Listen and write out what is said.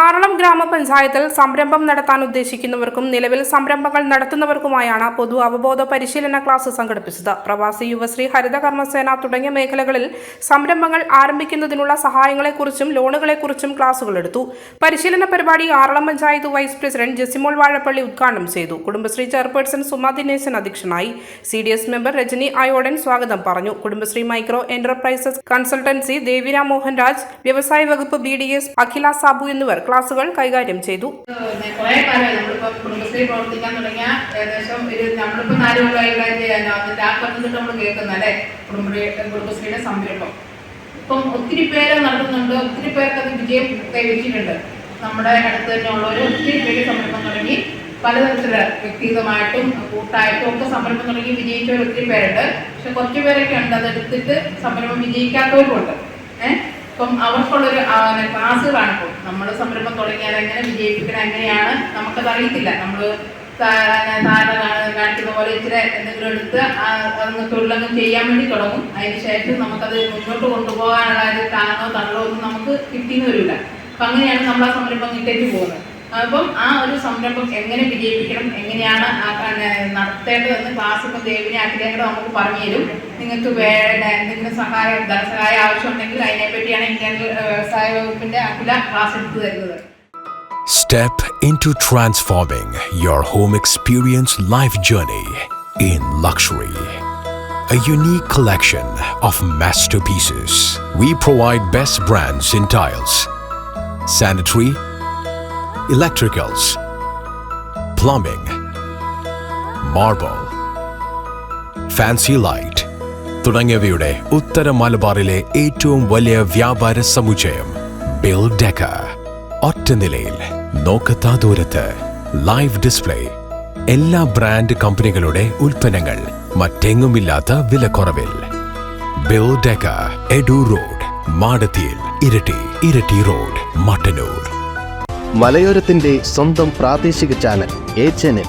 ആറളം ഗ്രാമപഞ്ചായത്തിൽ സംരംഭം നടത്താൻ ഉദ്ദേശിക്കുന്നവർക്കും നിലവിൽ സംരംഭങ്ങൾ നടത്തുന്നവർക്കുമായാണ് പൊതു അവബോധ പരിശീലന ക്ലാസ് സംഘടിപ്പിച്ചത്. പ്രവാസി യുവശ്രീ ഹരിത കർമ്മസേന തുടങ്ങിയ മേഖലകളിൽ സംരംഭങ്ങൾ ആരംഭിക്കുന്നതിനുള്ള സഹായങ്ങളെക്കുറിച്ചും ലോണുകളെക്കുറിച്ചും ക്ലാസുകൾ എടുത്തു. പരിശീലന പരിപാടി ആറളം പഞ്ചായത്ത് വൈസ് പ്രസിഡന്റ് ജസിമോൾ വാഴപ്പള്ളി ഉദ്ഘാടനം ചെയ്തു. കുടുംബശ്രീ ചെയർപേഴ്സൺ സുമ ദിനേശൻ അധ്യക്ഷനായി. C D S member Rajani Ayodan സ്വാഗതം പറഞ്ഞു. Kudumbashree micro enterprises consultancy Deviram Mohanraj വ്യവസായ വകുപ്പ് B D S Akhila Sabu എന്നിവർ ക്ലാസുകൾ കൈകാര്യം ചെയ്തു. കുറേ കാലമായി തുടങ്ങിയ നമ്മൾ സംരംഭം. ഇപ്പം ഒത്തിരി പേര് നടത്തുന്നുണ്ട്. ഒത്തിരി പേർക്ക് അത് വിജയം കൈവരിച്ചിട്ടുണ്ട്. നമ്മുടെ അടുത്ത് തന്നെ ഉള്ളവർ ഒത്തിരി പേര് സംരംഭം തുടങ്ങി. പലതരത്തിൽ വ്യക്തിഗതമായിട്ടും കൂട്ടായിട്ടും ഒക്കെ സംരംഭം തുടങ്ങി വിജയിച്ചവർ ഒത്തിരി പേരുണ്ട്. പക്ഷെ കുറച്ച് പേരൊക്കെ ഉണ്ട്. അതെടുത്തിട്ട് സംരംഭം വിജയിക്കാത്തവരുമുണ്ട്. ഏഹ്? ഇപ്പം അവർക്കുള്ളൊരു ആ, ക്ലാസ്സുകളാണ് ഇപ്പോൾ നമ്മൾ സംരംഭം തുടങ്ങിയാൽ എങ്ങനെ വിജയിപ്പിക്കണം എങ്ങനെയാണ് നമുക്കത് അറിയത്തില്ല. നമ്മൾ താര കാണിക്കുന്ന പോലെ ഇച്ചിരി എന്തെങ്കിലും എടുത്ത് അങ്ങ് തൊഴിലങ്ങ് ചെയ്യാൻ വേണ്ടി തുടങ്ങും. അതിന് ശേഷം നമുക്കത് മുന്നോട്ട് കൊണ്ടുപോകാനുള്ള ഒരു താങ്ങോ തള്ളോ ഒന്നും നമുക്ക് കിട്ടിയെന്ന് വരില്ല. അപ്പം അങ്ങനെയാണ് നമ്മൾ ആ സംരംഭം ഇട്ടേക്ക് പോകുന്നത്. അപ്പം ആ ഒരു സംരംഭം എങ്ങനെ വിജയിപ്പിക്കണം എങ്ങനെയാണ് ആ, പിന്നെ നടത്തേണ്ടതെന്ന് ക്ലാസ് ഇപ്പം ദേവിനെ അഖിലേക്കൂടെ നമുക്ക് പറഞ്ഞു തരും നിങ്ങൾക്ക് വേണ്ട എന്തെങ്കിലും സഹായം ധനസഹായം ആവശ്യമുണ്ടെങ്കിൽ അതിനെപ്പറ്റിയാണ് ഇന്ത്യൻ വ്യവസായ വകുപ്പിന്റെ അഖില ക്ലാസ് എടുത്തു തരുന്നത് Step into transforming your home experience life journey in luxury. A unique collection of masterpieces. We provide best brands in tiles, sanitary, electricals, plumbing, marble, fancy light തുടങ്ങിയവയുടെ ഉത്തര മലബാറിലെ ഏറ്റവും വലിയ വ്യാപാര സമുച്ചയം ബിൽ ഡെക്ക ഒറ്റ നിലയിൽ നോക്കത്താ ദൂരത്ത് ലൈവ് ഡിസ്പ്ലേ എല്ലാ ബ്രാൻഡ് കമ്പനികളുടെ ഉൽപ്പന്നങ്ങൾ മറ്റെങ്ങുമില്ലാത്ത വിലക്കുറവിൽ. ബിൽ ഡെക്ക എഡു റോഡ് മാടത്തിയിൽ ഇരട്ടി ഇരട്ടി റോഡ് മട്ടന്നൂർ. മലയോരത്തിന്റെ സ്വന്തം പ്രാദേശിക ചാനൽ എ ചാനൽ